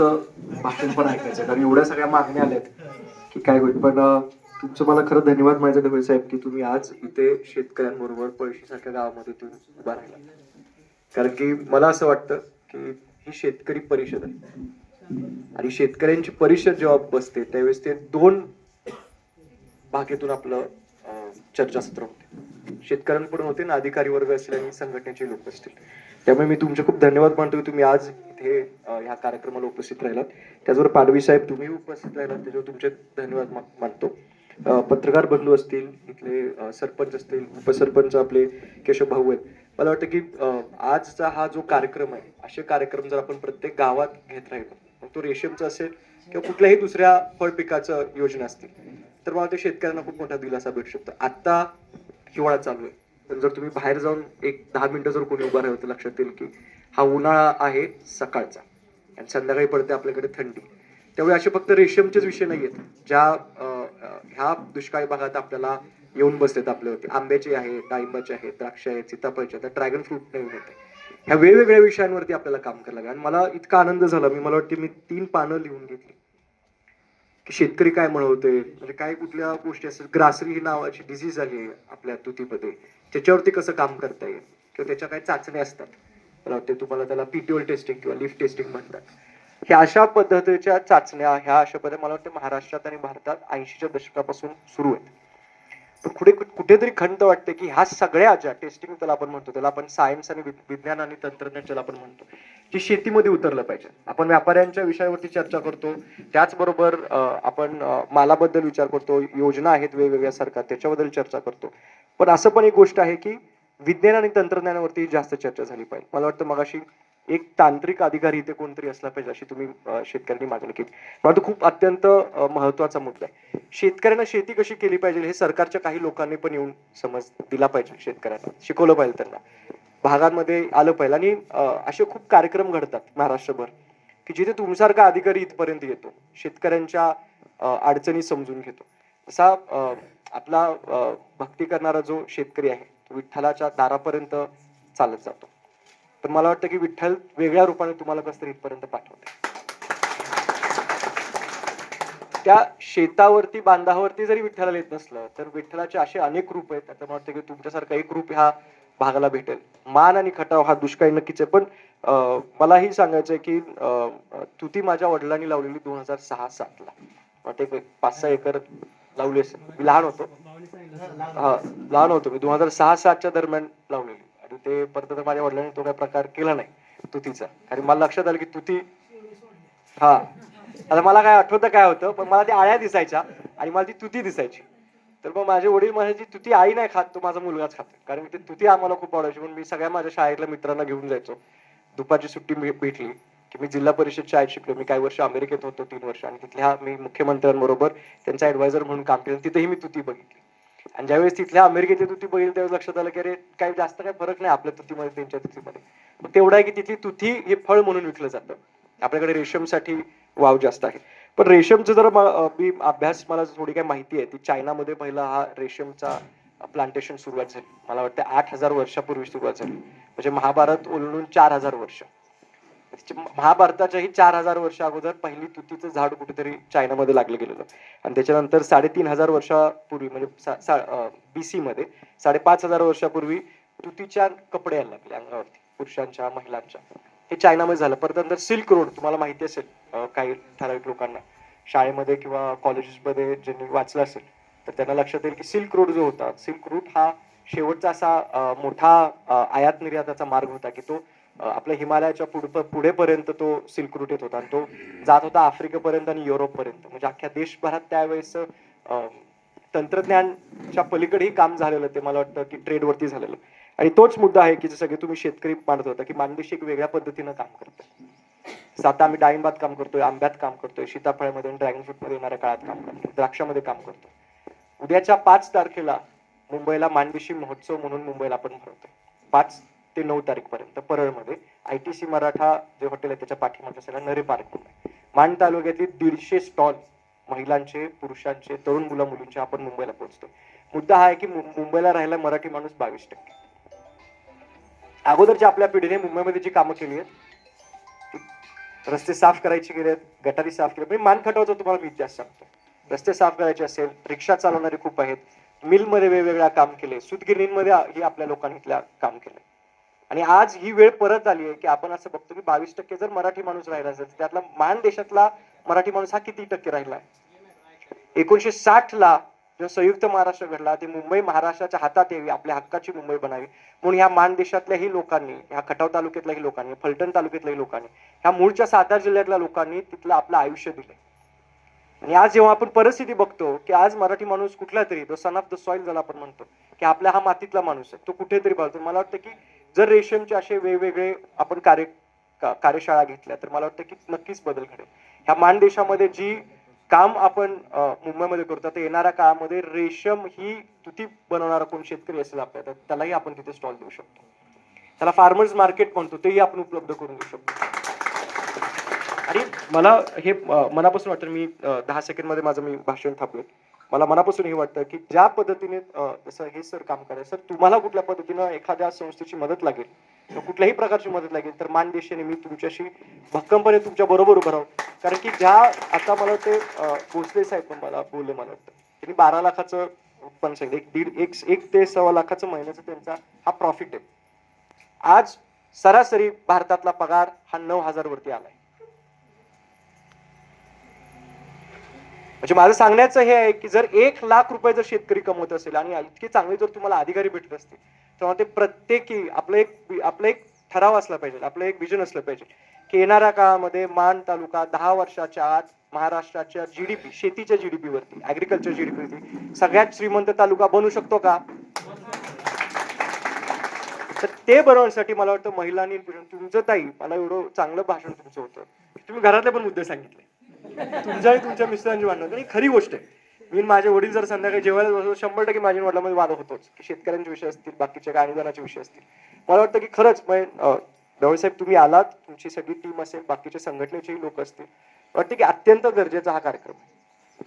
तुमचं भाषण पण ऐकायचं कारण एवढ्या सगळ्या मागण्या आल्यात की काय होईल. पण तुमचं मला खरं धन्यवाद म्हणायचं ढवळे साहेब की तुम्ही आज इथे शेतकऱ्यांबरोबर पळशीसारख्या गावामध्ये तुम्ही उभा राहिला. कारण की मला असं वाटतं की ही शेतकरी परिषद आहे. आणि शेतकऱ्यांची परिषद जेव्हा बसते त्यावेळेस ते दोन भागेतून आपलं चर्चासत्र होते. शेतकऱ्यांकडून होते ना अधिकारी वर्ग असतील आणि संघटनेचे लोक असतील. त्यामुळे मी तुमचे खूप धन्यवाद मानतो की तुम्ही आज इथे ह्या कार्यक्रमाला उपस्थित राहिलात. त्याचबरोबर पाडवी साहेब तुम्ही उपस्थित राहिलात. त्याच्यावर तुमचे धन्यवाद मानतो. पत्रकार बंधू असतील इथले सरपंच असतील उपसरपंच आपले केशव भाऊ आहेत. मला वाटतं की आजचा हा जो कार्यक्रम आहे असे कार्यक्रम जर आपण प्रत्येक गावात घेत राहिलो मग तो रेशमचा असेल किंवा कुठल्याही दुसऱ्या फळ पिकाचं योजना असतील तर मला ते शेतकऱ्यांना खूप मोठा दिलासा भेटू शकतो. आता हिवाळा चालू आहे. तर जर तुम्ही बाहेर जाऊन एक दहा मिनिटं जर कोणी उभा राहिलं तर लक्षात येईल की हा उन्हाळा आहे सकाळचा. आणि संध्याकाळी पडते आपल्याकडे थंडी. त्यामुळे असे फक्त रेशमचेच विषय नाही आहेत ज्या ह्या दुष्काळी भागात आपल्याला येऊन बसलेत आपल्यावरती आंब्याचे आहेत डाळिंबाचे आहेत द्राक्ष आहेत सीताफळचे आहेत. ड्रॅगन फ्रूट नाही होते ह्या वेगवेगळ्या विषयांवरती आपल्याला काम करायला लागेल. आणि मला इतका आनंद झाला. मी मला वाटते मी तीन पानं लिहून घेतली. की शेतकरी काय म्हणवते म्हणजे काय कुठल्या गोष्टी असतात? ग्रासरी ही नावाची डिझीज आहे आपल्या तुतीमध्ये. त्याच्यावरती कसं काम करता येईल? किंवा त्याच्या काही चाचण्या असतात? मला तुम्हाला त्याला पीटीओल टेस्टिंग किंवा लिफ्ट टेस्टिंग म्हणतात. ह्या अशा पद्धतीच्या चाचण्या ह्या अशा पद्धती मला वाटतं महाराष्ट्रात आणि भारतात ऐंशीच्या दशकापासून सुरू आहेत. पण कुठे कुठेतरी खंत वाटते की ह्या सगळ्या ज्या टेस्टिंग त्याला आपण म्हणतो त्याला आपण सायन्स आणि विज्ञान आणि तंत्रज्ञान ज्याला आपण म्हणतो की शेतीमध्ये उतरलं पाहिजे. आपण व्यापाऱ्यांच्या विषयावरती चर्चा करतो त्याचबरोबर आपण मालाबद्दल विचार करतो योजना आहेत वेगवेगळ्या सरकार त्याच्याबद्दल चर्चा करतो. पण असं पण एक गोष्ट आहे की विज्ञान आणि तंत्रज्ञानावरती जास्त चर्चा झाली पाहिजे. मला वाटतं मगाशी एक तांत्रिक अधिकारी इथे कोणतरी असला पाहिजे अशी तुम्ही शेतकऱ्यांनी मागणी केली. मला तो खूप अत्यंत महत्त्वाचा मुद्दा आहे. शेतकऱ्यांना शेती कशी केली पाहिजे हे सरकारच्या काही लोकांनी पण येऊन समज दिला पाहिजे शेतकऱ्यांना. शिकवलं पाहिजे त्यांना. भागांमध्ये आलं पाहिजे. आणि असे खूप कार्यक्रम घडतात महाराष्ट्रभर की जिथे तुमसारखा अधिकारी इथपर्यंत येतो. शेतकऱ्यांच्या अडचणी समजून घेतो. तसा आपला भक्ती करणारा जो शेतकरी आहे विठ्ठलाच्या दारापर्यंत चालत जातो. पण मला वाटतं की विठ्ठल वेगळ्या रूपाने तुम्हाला कसं तरी इथपर्यंत पाठवते त्या शेतावरती बांधावरती जरी विठ्ठलाला येत नसलं तर विठ्ठलाचे असे अनेक रूप आहेत. आता मला वाटतं की तुमच्यासारखा एक रूप ह्या भागाला भेटेल. मान आणि खटाव हा दुष्काळी नक्कीच आहे. पण मलाही सांगायचं आहे की अं, तुती माझ्या वडिलांनी लावलेली दोन हजार सहा सातला. वाटते पाच सहा एकर लावली असेल. मी लहान होतो. हा लहान होतो मी. दोन हजार सहा सातच्या दरम्यान लावलेली. आणि ते परत तर माझ्या वडिलांनी तो काही प्रकार केला नाही तुतीचा. कारण मला लक्षात आलं की तुती हा. आता मला काय आठवतं काय होतं पण मला त्या आळ्या दिसायच्या आणि मला ती तुती दिसायची. तर मग माझे वडील म्हणायचे तुती आई नाही खात तो माझा मुलगाच खातो. कारण ते तुती आम्हाला खूप आवडायची. म्हणून मी सगळ्या माझ्या शाळेतल्या मित्रांना घेऊन जायचो. दुपारची सुट्टी मी- भेटली की मी जिल्हा परिषद शाळेत शिकलो. मी काही वर्ष अमेरिकेत होतो तीन वर्ष. आणि तिथल्या मी मुख्यमंत्र्यांबरोबर त्यांचा ऍडवायझर म्हणून काम केलं. तिथेही मी तुती बघितली. आणि ज्यावेळेस तिथल्या अमेरिकेतली तुती बघितली त्यावेळेस लक्षात आलं की अरे काही जास्त काही फरक नाही आपल्या तुतीमध्ये त्यांच्या तुतीमध्ये. मग तेवढं आहे की तिथली तुती हे फळ म्हणून विकलं जातं. आपल्याकडे रेशमसाठी वाव जास्त आहे. पण रेशमचं जर मी अभ्यास मला थोडी काही माहिती आहे ती चायनामध्ये पहिला हा रेशमचा प्लांटेशन सुरुवात झाली. मला वाटतं आठ हजार वर्षापूर्वी सुरुवात झाली. म्हणजे महाभारत ओलांडून चार हजार वर्ष. महाभारताच्याही चार हजार वर्ष अगोदर पहिली तुतीचं झाड कुठेतरी चायनामध्ये लागलं गेलेलं. आणि त्याच्यानंतर साडेतीन हजार वर्षापूर्वी म्हणजे बी सी मध्ये साडेपाच हजार वर्षापूर्वी तुतीच्या कपडे यायला लागले अंगावरती पुरुषांच्या महिलांच्या. हे चायनामध्ये झालं. परत नंतर सिल्क रोड तुम्हाला माहिती असेल काही ठराविक लोकांना. शाळेमध्ये किंवा कॉलेजेसमध्ये ज्यांनी वाचलं असेल तर त्यांना लक्षात येईल की सिल्क रोड जो होता सिल्क रूट हा शेवटचा असा मोठा आयात निर्याताचा मार्ग होता की तो आपल्या हिमालयाच्या पुढ पुढेपर्यंत तो सिल्क रूट येत होता. आणि तो जात होता आफ्रिकेपर्यंत आणि युरोपपर्यंत. म्हणजे अख्ख्या देशभरात त्यावेळेस अं, तंत्रज्ञानच्या पलीकडेही काम झालेलं ते मला वाटतं की ट्रेडवरती झालेलं. आणि तोच मुद्दा आहे की जे सगळे तुम्ही शेतकरी मांडत होता की माणदेशी एक वेगळ्या पद्धतीनं काम करतोय. आता आम्ही डाळिंबात काम करतोय आंब्यात काम करतोय सीताफळामध्ये ड्रॅगन फ्रूटमध्ये येणाऱ्या काळात काम करतोय द्राक्षामध्ये काम करतोय. उद्याच्या पाच तारखेला मुंबईला मांडवीशी महोत्सव म्हणून मुंबईला आपण भरवतोय पाच ते नऊ तारीखपर्यंत परळमध्ये. आय टी सी मराठा जे हॉटेल आहे त्याच्या पाठीमागे असलेला नरे पार्क आहे. मान तालुक्यातली दीडशे स्टॉल महिलांचे पुरुषांचे तरुण मुला मुलींचे आपण मुंबईला पोहोचतो. मुद्दा हा आहे की मुंबईला राहायला मराठी माणूस बावीस टक्के. अगोदरच्या आपल्या पिढीने मुंबईमध्ये जी कामं केली आहेत रस्ते साफ करायचे गेले आहेत गटारी साफ केले म्हणजे मान खटवतो तुम्हाला मी इतिहास सांगतो. रस्ते साफ करायचे असेल रिक्षा चालवणारे खूप आहेत मिलमध्ये वेगवेगळ्या काम केले सुतगिरणींमध्ये ही आपल्या लोकांनी इथल्या काम केलं. आणि आज ही वेळ परत आली आहे की आपण असं बघतो की बावीस टक्के जर मराठी माणूस राहिला असेल तर त्यातला मान देशातला मराठी माणूस हा किती टक्के राहिला? एकोणीशे साठ ला जेव्हा संयुक्त महाराष्ट्र घडला ते मुंबई महाराष्ट्राच्या हातात यावी आपल्या हक्काची मुंबई बनावी. म्हणून ह्या मान देशातल्याही लोकांनी ह्या खटाव तालुक्यातल्याही लोकांनी फलटण तालुक्यातल्याही लोकांनी ह्या मूळच्या सातारा जिल्ह्यातल्या लोकांनी तिथलं आपलं आयुष्य दिलं आणि आज जेव्हा आपण परिस्थिती बघतो की आज मराठी माणूस कुठला तरी the son of the soil ज्याला आपण म्हणतो की आपल्या हा मातीतला माणूस आहे तो कुठेतरी बघतो मला वाटतं की जर रेशमचे असे वेगवेगळे आपण कार्य का- कार्यशाळा घेतल्या तर मला वाटतं की नक्कीच बदल घडेल. ह्या मानदेशामध्ये जी काम आपण मुंबईमध्ये करतो तर येणाऱ्या काळामध्ये रेशम ही तुती बनवणारा कोण शेतकरी असेल आपल्या तर त्यालाही आपण तिथे स्टॉल देऊ शकतो. त्याला फार्मर्स मार्केट म्हणतो तेही आपण उपलब्ध करून देऊ शकतो. आणि मला हे मनापासून वाटतं मी दहा सेकंडमध्ये माझं मी भाषण थांबलो मला मनापासून हे वाटतं की ज्या पद्धतीने जसं हे सर काम करायचं सर तुम्हाला कुठल्या पद्धतीनं एखाद्या संस्थेची मदत लागेल कुठल्याही प्रकारची मदत लागेल तर मानदेशाने मी तुमच्याशी भक्कमपणे तुमच्या बरोबर उभं राहू. कारण की ज्या आता मला ते भोसले साहेब पण मला बोलले मला वाटतं. त्यांनी बारा लाखाचं पण सांगितलं एक दीड एक एक ते सव्वा लाखाचं महिन्याचा त्यांचा हा प्रॉफिट आहे. आज सरासरी भारतातला पगार हा नऊ हजार वरती आलाय. म्हणजे माझं सांगण्याचं हे आहे की जर एक लाख रुपये जर शेतकरी कमवत असेल आणि इतके चांगले जर तुम्हाला अधिकारी भेटत असतील तेव्हा ते प्रत्येकी आपलं एक आपलं एक ठराव असला पाहिजे आपलं एक विजन असलं पाहिजे की येणाऱ्या काळामध्ये मान तालुका दहा वर्षाच्या आत महाराष्ट्राच्या जीडीपी शेतीच्या जीडीपी वरती ऍग्रिकल्चर जीडीपी वरती सगळ्यात श्रीमंत तालुका बनू शकतो का? तर ते बनवण्यासाठी मला वाटतं महिलांनी तुमचं ताई मला एवढं चांगलं भाषण तुमचं होतं. तुम्ही घरातले पण मुद्दे सांगितले. तुमच्या आणि तुमच्या मिस्टरांची भांडणं होतं. खरी गोष्ट आहे. मी माझे वडील जर संध्याकाळी जेवायला बसलो शंभर टक्के माझ्या वडिलांमध्ये वाद होतोच. की शेतकऱ्यांचे विषय असतील बाकीच्या काय अनुदानाचे विषय असतील. मला वाटतं की खरंच म्हणजे, ढवळे तुम्ही आलात. तुमची सगळी टीम असेल बाकीच्या संघटनेचेही लोक असतील. वाटतं की अत्यंत गरजेचा हा कार्यक्रम आहे.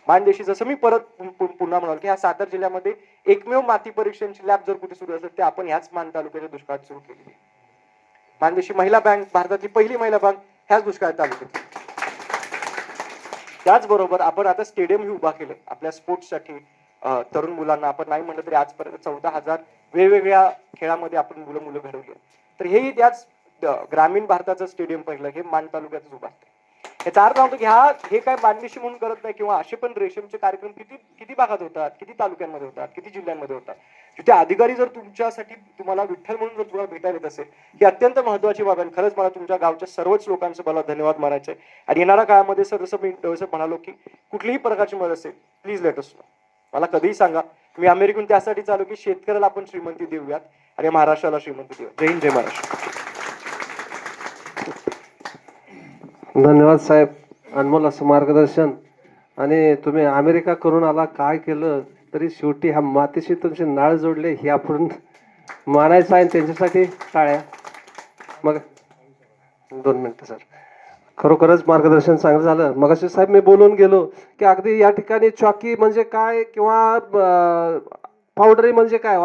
मानदेशी जसं मी परत पुन्हा म्हणाल की ह्या सातारा जिल्ह्यामध्ये एकमेव माती परीक्षणची लॅब जर कुठे सुरू असेल ते आपण ह्याच मान तालुक्याच्या दुष्काळात सुरू केली मानदेशी महिला बँक भारतातली पहिली महिला बँक ह्याच दुष्काळ तालुक्यात. त्याचबरोबर आपण आता स्टेडियम उभा केलं. आपल्या स्पोर्ट्ससाठी तरुण मुलांना आपण नाही म्हणलं तरी आजपर्यंत चौदा हजार वेगवेगळ्या खेळामध्ये आपण मुलं मुलं घडवली तर हेही त्याच ग्रामीण भारताचं स्टेडियम पहिलं हे मान तालुक्यातच उभा आहे याचा अर्थ होतो की हा हे काय मांडणीशी म्हणून करत नाही किंवा असे पण रेशमचे कार्यक्रम किती किती भागात होतात किती तालुक्यांमध्ये होतात किती जिल्ह्यांमध्ये होतात. तिथे अधिकारी जर तुमच्यासाठी तुम्हाला विठ्ठल म्हणून जर तुम्हाला भेटायला येत असेल ही अत्यंत महत्वाची बाब आहे. खरंच मला तुमच्या गावच्या सर्वच लोकांचं मला धन्यवाद मानायचे आहे. आणि येणाऱ्या काळामध्ये सर जसं मी जसं म्हणालो की कुठलीही प्रकारची मदत असेल प्लीज लेट अस मला कधीही सांगा. मी अमेरिकेहून त्यासाठी चालू की शेतकऱ्याला आपण श्रीमंती देऊयात. आणि महाराष्ट्राला श्रीमंती देऊ जय हिंद जय महाराष्ट्र. धन्यवाद साहेब. अनमोल असं मार्गदर्शन. आणि तुम्ही अमेरिका करून आला काय केलं तरी शेवटी ह्या मातीशी तुमचे नाळ जोडले हे आपण मानायचं आहे आणि त्यांच्यासाठी टाळ्या. मग दोन मिनटं सर. खरोखरच मार्गदर्शन चांगलं झालं. मग साहेब मी बोलून गेलो की अगदी या ठिकाणी चॉकी म्हणजे काय किंवा पावडरी म्हणजे काय?